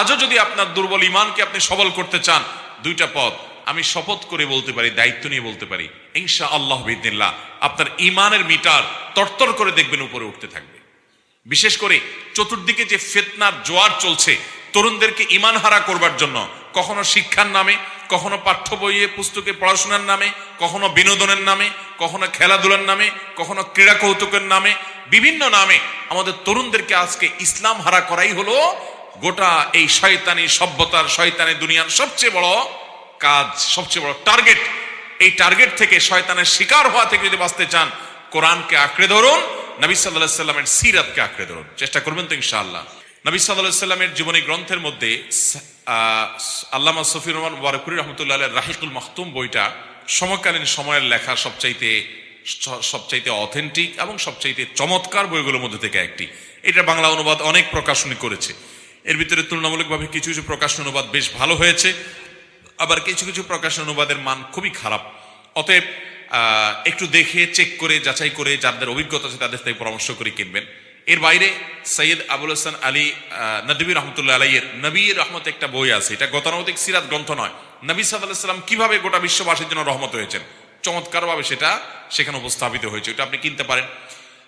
আজও যদি আপনার দুর্বল ইমানকে আপনি সবল করতে চান, দুইটা পথ। আমি শপথ করে বলতে পারি, দায়িত্ব নিয়ে বলতে পারি ইনশা আল্লাহ বিদিল্লাহ আপনার ইমানের মিটার তরতর করে দেখবেন উপরে উঠতে থাকবে। বিশেষ করে চতুর্দিকে যে ফেতনার জোয়ার চলছে, তরুণদেরকে ইমান হারা করবার জন্য, কখনো শিক্ষার নামে, কখনো পাঠ্য বইয়ে, পুস্তকে পড়াশোনার নামে, কখনো বিনোদনের নামে, কখনো খেলাধুলার নামে, কখনো ক্রীড়া কৌতুকের নামে, বিভিন্ন নামে আমাদের তরুণদেরকে আজকে ইসলাম হারা করাই হলো গোটা এই শয়তানি সভ্যতার, শয়তানি দুনিয়ার সবচেয়ে বড় কাজ, সবচেয়ে বড় টার্গেট এই টার্গেট থেকে শয়তানের শিকার হওয়া থেকে যদি বাঁচতে চান, কোরআনকে আঁকড়ে ধরুন, নবী সাল্লাহ সাল্লামের সিরাতকে আঁকড়ে ধরুন। চেষ্টা করবেন তো ইনশাআল্লাহ। নবী সাল্লাহ সাল্লামের জীবনী গ্রন্থের মধ্যে আল্লামা সফির রহমান ওয়ারকুরি রহমতুল্লাহ রাহিকুল মাহতুম বইটা সমকালীন সময়ের লেখা সবচাইতে সবচাইতে অথেন্টিক এবং সবচাইতে চমৎকার বইগুলোর মধ্যে থেকে একটি। এটা বাংলা অনুবাদ অনেক প্রকাশনী করেছে। এর ভিতরে তুলনামূলকভাবে কিছু কিছু প্রকাশন অনুবাদ বেশ ভালো হয়েছে, আবার কিছু কিছু প্রকাশন অনুবাদের মান খুবই খারাপ। অতএব একটু দেখে চেক করে, যাচাই করে যাদের অভিজ্ঞতা আছে তাদের থেকে পরামর্শ করে কিনবেন। এর বাইরে সৈয়দ আবুল হাসান আলী নদী রহমতুল্লাহ আলাইয়ের নবী রহমত একটা বই আছে। এটা গতানুগতিক সিরাত গ্রন্থ নয়। নবী সাল্লাম কীভাবে গোটা বিশ্ববাসীর জন্য রহমত হয়েছেন? চমৎকারভাবে সেটা সেখানে উপস্থাপিত হয়েছে। এটা আপনি কিনতে পারেন।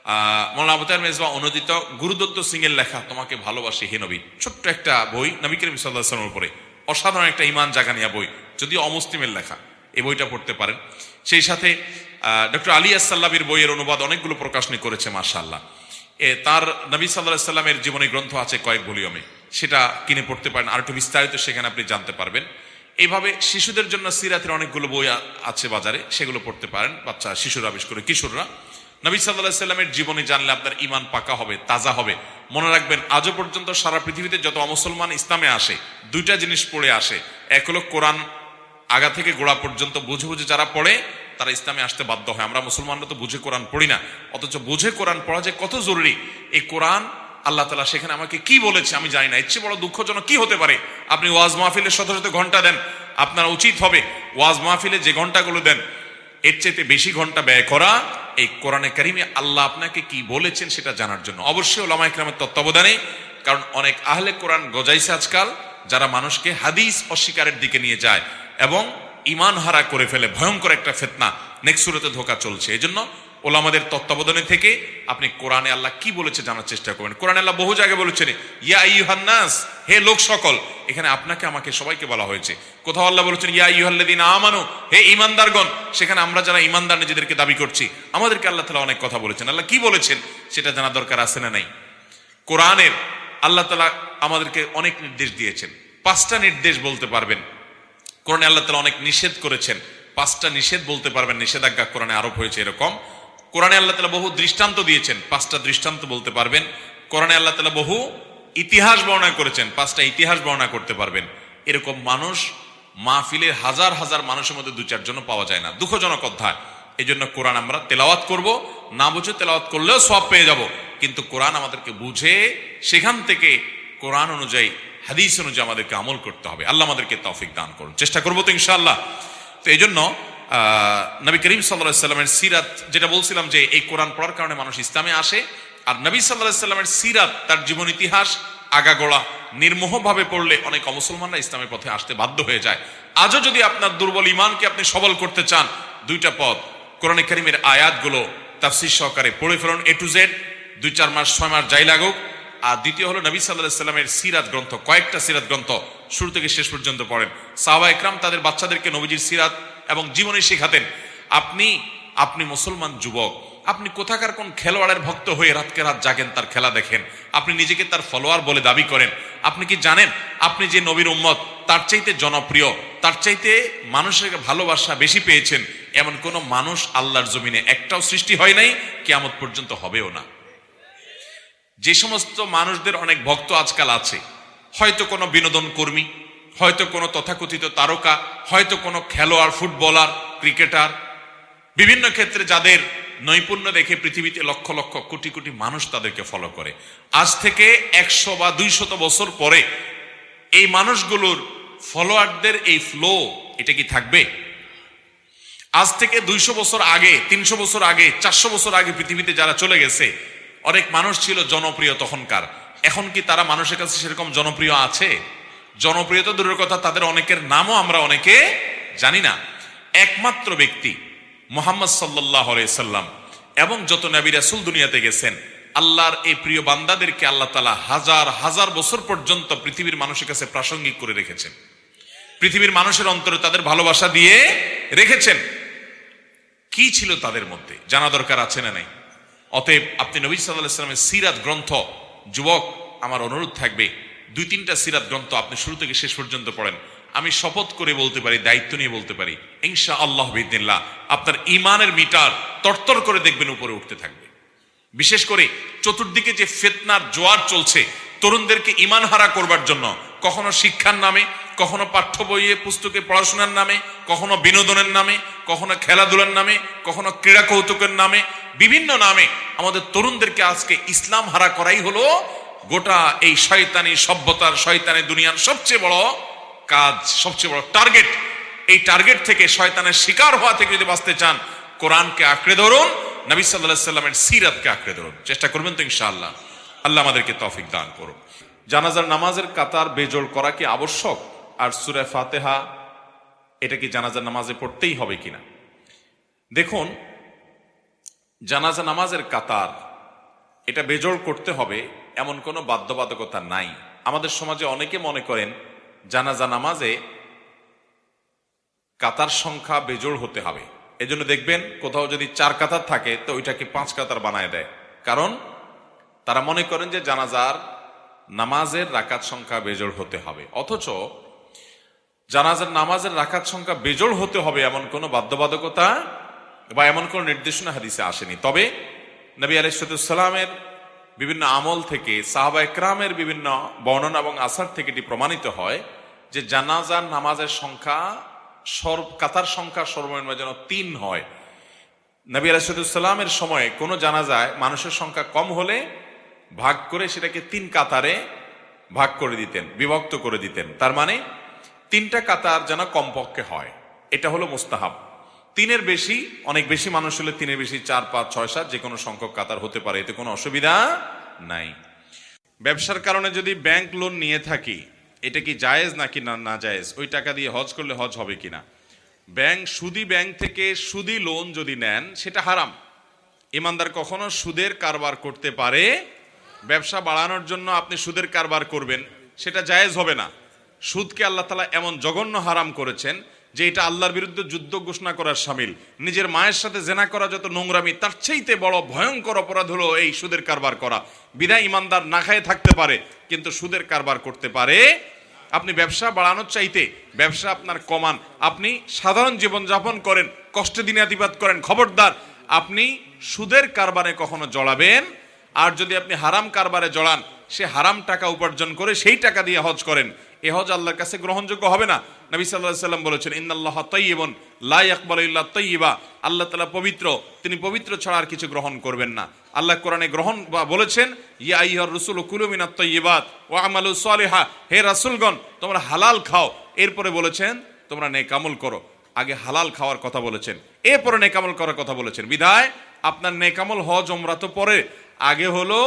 মৌলানা আবতার মেজবা অনুদিত গুরুদত্ত সিং এর লেখা, তোমাকে ভালোবাসি হে নবী। ছোট্ট একটা বই নবী করিম সাল্লাহ সাল্লামের উপরে। অসাধারণ একটা ইমান জাগানিয়া বই, যদিও অমুসলিমের লেখা। এই বইটা পড়তে পারেন। সেই সাথে ডক্টর আলী আসাল্লাবির বইয়ের অনুবাদ অনেকগুলো প্রকাশনী করেছে মার্শাল্লাহ এ, তার নবী সাল্লাহ সাল্লামের জীবনী গ্রন্থ আছে কয়েক ভলিউমে। সেটা কিনে পড়তে পারেন। আর একটু বিস্তারিত সেখানে আপনি জানতে পারবেন। এইভাবে শিশুদের জন্য সিরাতের অনেকগুলো বই আছে বাজারে, সেগুলো পড়তে পারেন। বাচ্চা, শিশুরা, বিশেষ করে কিশোররা। নবী সাল্লাহ সাল্লামের জীবনী জানলে আপনার ইমান পাকা হবে, তাজা হবে। মনে রাখবেন, আজও পর্যন্ত সারা পৃথিবীতে যত অমুসলমান ইসলামে আসে, দুইটা জিনিস পড়ে আসে। এক হলো কোরআন আগা থেকে গোড়া পর্যন্ত বুঝে বুঝে যারা পড়ে, তারা ইসলামে আসতে বাধ্য হয়। আমরা মুসলমানরা তো বুঝে কোরআন পড়ি না। অথচ বুঝে কোরআন পড়া যে কত জরুরি। এই কোরআন আল্লাহ তালা সেখানে আমাকে কি বলেছে আমি জানি না। চেয়ে বড় দুঃখজনক কি হতে পারে? আপনি ওয়াজ মাহফিলে শত শত ঘণ্টা দেন, আপনার উচিত হবে। ওয়াজ মাহফিলে যে ঘন্টাগুলো দেন, এর চাইতে বেশি ঘণ্টা ব্যয় করা এই কোরআনে কারিমে আল্লাহ আপনাকে কি বলেছেন সেটা জানার জন্য। অবশ্যই ওলামা ইকরামের তত্ত্বাবধানে, কারণ অনেক আহলে কোরআন গজাইছে আজকাল, যারা মানুষকে হাদিস অস্বীকারের দিকে নিয়ে যায় এবং ইমান হারা করে ফেলে, ভয়ঙ্কর একটা ফেতনা নেক্সট সুরতে ধোকা চলছে। এই জন্য ওলামাদের তত্ত্বাবধানে থেকে আপনি কোরআনে আল্লাহ কি বলেছে জানার চেষ্টা করবেন। কোরআনে আল্লাহ বহু জায়গায় বলেছেন, ইয়া ইউহান্নাস হে লোক সকল, এখানে আপনাকে, আমাকে সবাইকে বলা হয়েছে। কোথাও আল্লাহ বলেছেন, ইয়া ইউহাল্লাদিন আমানু, হে ইমানদারগণ সেখানে আমরা যারা ইমানদার নিজেদেরকে দাবি করছি, আমাদেরকে আল্লাহ তালা অনেক কথা বলেছেন। আল্লাহ কি বলেছেন, সেটা জানা দরকার আছে না নাই? কোরআনের আল্লাহ তালা আমাদেরকে অনেক নির্দেশ দিয়েছেন। পাঁচটা নির্দেশ বলতে পারবেন। কোরআনে আল্লাহ তালা অনেক নিষেধ করেছেন। পাঁচটা নিষেধ বলতে পারবেন, নিষেধাজ্ঞা কোরআনে আরোপ হয়েছে এরকম। কোরআনে আল্লাহ তালা বহু দৃষ্টান্ত দিয়েছেন, পাঁচটা দৃষ্টান্ত বলতে পারবেন। কোরআনে আল্লাহ তালা বহু ইতিহাস বর্ণনা করেছেন, পাঁচটা ইতিহাস বর্ণনা করতে পারবেন। এরকম মানুষ মাহফিলের হাজার হাজার মানুষের মধ্যে দু চারজন পাওয়া যায় না। দুঃখজনক অধ্যায়। এই জন্য কোরআন আমরা তেলাওয়াত করব। না বুঝে তেলাওয়াত করলেও সব পেয়ে যাব। কিন্তু কোরআন আমাদেরকে বুঝে সেখান থেকে কোরআন অনুযায়ী, হাদিস অনুযায়ী আমাদেরকে আমল করতে হবে। আল্লাহ আমাদেরকে তৌফিক দান করুন। চেষ্টা করব তো ইনশাআল্লাহ। তো এই জন্য নবী করিম সাল্লাহ সাল্লামের সিরাত, যেটা বলছিলাম যে এই কোরআন পড়ার কারণে মানুষ ইসলামে আসে আর নবী সাল্লাহ সাল্লামের সিরাত, তার জীবন ইতিহাস, আগাগোড়া নির্মোহভাবে পড়লে অনেক অমুসলমানরা ইসলামের পথে আসতে বাধ্য হয়ে যায়। আজও যদি আপনার দুর্বল ইমানকে আপনি সবল করতে চান, দুইটা পথ। কোরআনে করিমের আয়াতগুলো তাফসির সহকারে পড়ে ফেলুন এ টু জেড দুই চার মাস, ছয় মাস যাই লাগুক। আর দ্বিতীয় হলো নবী সাল্লাহ সাল্লামের সিরাত গ্রন্থ, কয়েকটা সিরাত গ্রন্থ শুরু থেকে শেষ পর্যন্ত পড়েন। সাহবা একরাম তাদের বাচ্চাদেরকে নবীজির সিরাত এবং জীবনী শেখাতেন। আপনি আপনি মুসলমান যুবক আপনি কোথাকার কোন খেলোয়াড়ের ভক্ত হয়ে রাতকে রাত জাগেন, তার খেলা দেখেন? আপনি নিজেকে তার ফলোয়ার বলে দাবি করেন। আপনি কি জানেন? আপনি যে নবীর উম্মত, তার চাইতে জনপ্রিয়, তার চাইতে মানুষের ভালোবাসা বেশি পেয়েছেন, এমন কোন মানুষ আল্লাহর জমিনে একটাও সৃষ্টি হয় নাই, কেয়ামত পর্যন্ত হবেও না। যে সমস্ত মানুষদের অনেক ভক্ত আজকাল আছে। হয়তো কোনো বিনোদন কর্মী, হয়তো কোনো তথাকথিত তারকা, হয়তো কোনো খেলোয়াড়, ফুটবলার, ক্রিকেটার, বিভিন্ন ক্ষেত্রে যাদের নৈপুণ্য দেখে পৃথিবীতে লক্ষ লক্ষ কোটি কোটি মানুষ তাদেরকে ফলো করে। আজ থেকে একশো বা দুইশত বছর পরে এই মানুষগুলোর ফলোয়ারদের এই ফ্লো এটা কি থাকবে? আজ থেকে দুইশো বছর আগে, তিনশো বছর আগে, চারশো বছর আগে পৃথিবীতে যারা চলে গেছে, অনেক মানুষ ছিল জনপ্রিয় তখনকার। এখন কি তারা মানুষের কাছে সেরকম জনপ্রিয় আছে? জনপ্রিয়তা দূরের কথা, তাদের অনেকের নামও আমরা অনেকে জানি না। একমাত্র ব্যক্তি মোহাম্মদ সাল্লাহ সাল্লাম এবং যত নবী রাসুল দুনিয়াতে গেছেন, আল্লাহর এই প্রিয় বান্দাদেরকে আল্লাহ তালা হাজার হাজার বছর পর্যন্ত পৃথিবীর মানুষের কাছে প্রাসঙ্গিক করে রেখেছেন। পৃথিবীর মানুষের অন্তরে তাদের ভালোবাসা দিয়ে রেখেছেন। কি ছিল তাদের মধ্যে? জানা দরকার আছে না নাই? অতএব আপনি নবী সাল্লাহ সাল্লামের সিরাত গ্রন্থ, যুবক, আমার অনুরোধ থাকবে দুই তিনটা সিরাত গ্রন্থ আপনি শুরু থেকে শেষ পর্যন্ত পড়েন। আমি শপথ করে বলতে পারি, দায়িত্ব নিয়ে বলতে পারি ইনশা আল্লাহ বিদিল্লাহ আপনার ইমানের মিটার তরতর করে দেখবেন উপরে উঠতে থাকবে। বিশেষ করে চতুর্দিকে যে ফেতনার জোয়ার চলছে, তরুণদেরকে ইমান হারা করবার জন্য, কখনো শিক্ষার নামে, কখনো পাঠ্য বইয়ে, পুস্তকে পড়াশোনার নামে, কখনো বিনোদনের নামে, কখনো খেলাধুলার নামে, কখনো ক্রীড়া কৌতুকের নামে, বিভিন্ন নামে আমাদের তরুণদেরকে আজকে ইসলাম হারা করাই হলো গোটা এই শয়তানি সভ্যতার, শয়তানি দুনিয়ার সবচেয়ে বড় কাজ, সবচেয়ে বড় টার্গেট এই টার্গেট থেকে শয়তানের শিকার হওয়া থেকে যদি বাঁচতে চান, কোরআনকে আঁকড়ে ধরুন, নবী সাল্লাহ সাল্লামের সিরাতকে আঁকড়ে ধরুন। চেষ্টা করবেন তো ইনশাআল্লাহ। আল্লাহ আমাদেরকে তফিক দান করুন। জানাজার নামাজের কাতার বেজোড় করা কি আবশ্যক? আর সুরে ফাতেহা, এটা কি জানাজার নামাজে পড়তেই হবে কিনা? দেখুন, জানাজা নামাজের কাতার, এটা বেজোড় করতে হবে, এমন কোনো বাধ্যবাধকতা নাই। আমাদের সমাজে অনেকে মনে করেন জানাজা নামাজে কাতার সংখ্যা বেজোড় হতে হবে। এজন্য দেখবেন কোথাও যদি চার কাতার থাকে, তো ওইটাকে পাঁচ কাতার বানায় দেয়। কারণ তারা মনে করেন যে জানাজার নামাজের রাকাত সংখ্যা বেজোড় হতে হবে। অথচ জানাজার নামাজের রাকাত সংখ্যা বেজোড় হতে হবে এমন কোনো বাধ্যবাধকতা বা এমন কোনো নির্দেশনা হাদিসে আসেনি। তবে নবী আলাইসালামের বিভিন্ন আমল থেকে সাহাবা একরামের বিভিন্ন বর্ণনা এবং আসার থেকে এটি প্রমাণিত হয় যে জানাজার নামাজের সংখ্যা সর্ব, কাতার সংখ্যা সর্বনিম্ন যেন তিন হয়। নবী আলাইসালামের সময় কোনো জানাজায় মানুষের সংখ্যা কম হলে ভাগ করে সেটাকে তিন কাতারে ভাগ করে দিতেন, বিভক্ত করে দিতেন। তার মানে তিনটা কাতার যেন কমপক্ষে হয়। এটা হলো মুস্তাহাব। তিনের বেশি, অনেক বেশি মানুষ হলে তিনের বেশি চার, পাঁচ, ছয়, সাত, যে কোনো সংখ্যক কাতার হতে পারে, এতে কোনো অসুবিধা নাই। ব্যবসার কারণে যদি ব্যাংক লোন নিয়ে থাকি, এটা কি জায়েজ নাকি না না জায়েজ? ওই টাকা দিয়ে হজ করলে হজ হবে কিনা? ব্যাংক, সুদি ব্যাংক থেকে সুদি লোন যদি নেন, সেটা হারাম। ইমানদার কখনো সুদের কারবার করতে পারে। ব্যবসা বাড়ানোর জন্য আপনি সুদের কারবার করবেন, সেটা জায়েজ হবে না। সুদকে আল্লাহ তালা এমন জঘন্য হারাম করেছেন যে এটা আল্লাহর বিরুদ্ধে যুদ্ধ ঘোষণা করার সামিল। নিজের মায়ের সাথে জেনা করা যত নোংরামি, তার চাইতে বড় ভয়ঙ্কর অপরাধ হলো এই সুদের কারবার করা। বিদায় ইমানদার না খায়ে থাকতে পারে, কিন্তু সুদের কারবার করতে পারে। আপনি ব্যবসা বাড়ানোর চাইতে ব্যবসা আপনার কমান। আপনি সাধারণ জীবন যাপন করেন, কষ্টে দিনাতিপাত করেন। খবরদার, আপনি সুদের কারবারে কখনো জড়াবেন? আর যদি আপনি হারাম কারবারে জড়ান, সে হারাম টাকা উপার্জন করে সেই টাকা দিয়ে হজ করেন। এ হজ আল্লাহর কাছে গ্রহণযোগ্য হবে না। নবী সাল্লাহ সাল্লাম বলেছেন, ইন্নাল্লাহ তৈবন লাই আকবর ইল্লা তৈবা আল্লাহ তালা পবিত্র, তিনি পবিত্র ছাড়া আর কিছু গ্রহণ করবেন না। আল্লাহ কোরআনে গ্রহণ বা বলেছেন, ইয়া ইহর রসুল কুলুমিনা তৈবাত ও আমালু সালেহা। হে রাসুলগণ, তোমরা হালাল খাও। এরপরে বলেছেন, তোমরা নেকামল করো। আগে হালাল খাওয়ার কথা বলেছেন, এরপরে নেকামল করার কথা বলেছেন। বিধায়, আপনার নেকামল হজ ওমরা তো পরে। আগে হলো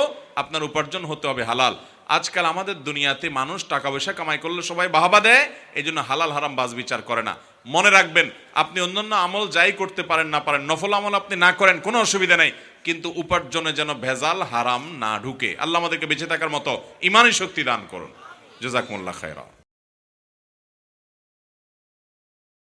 আপনার উপার্জন হতে হবে হালাল। আজকাল আমাদের দুনিয়াতে মানুষ টাকা পয়সা কামাই করলে সবাই বাহাবা দেয় এই জন্য হালাল হারাম বাজ বিচার করে না। মনে রাখবেন, আপনি অন্যান্য আমল যাই করতে পারেন না পারেন, নফল আমল আপনি না করেন, কোনো অসুবিধা নেই। কিন্তু উপার্জনে যেন ভেজাল হারাম না ঢুকে। আল্লাহ আমাদেরকে বেঁচে থাকার মতো ইমানই শক্তি দান করুন। জোজাকুল্লাহ খায়রা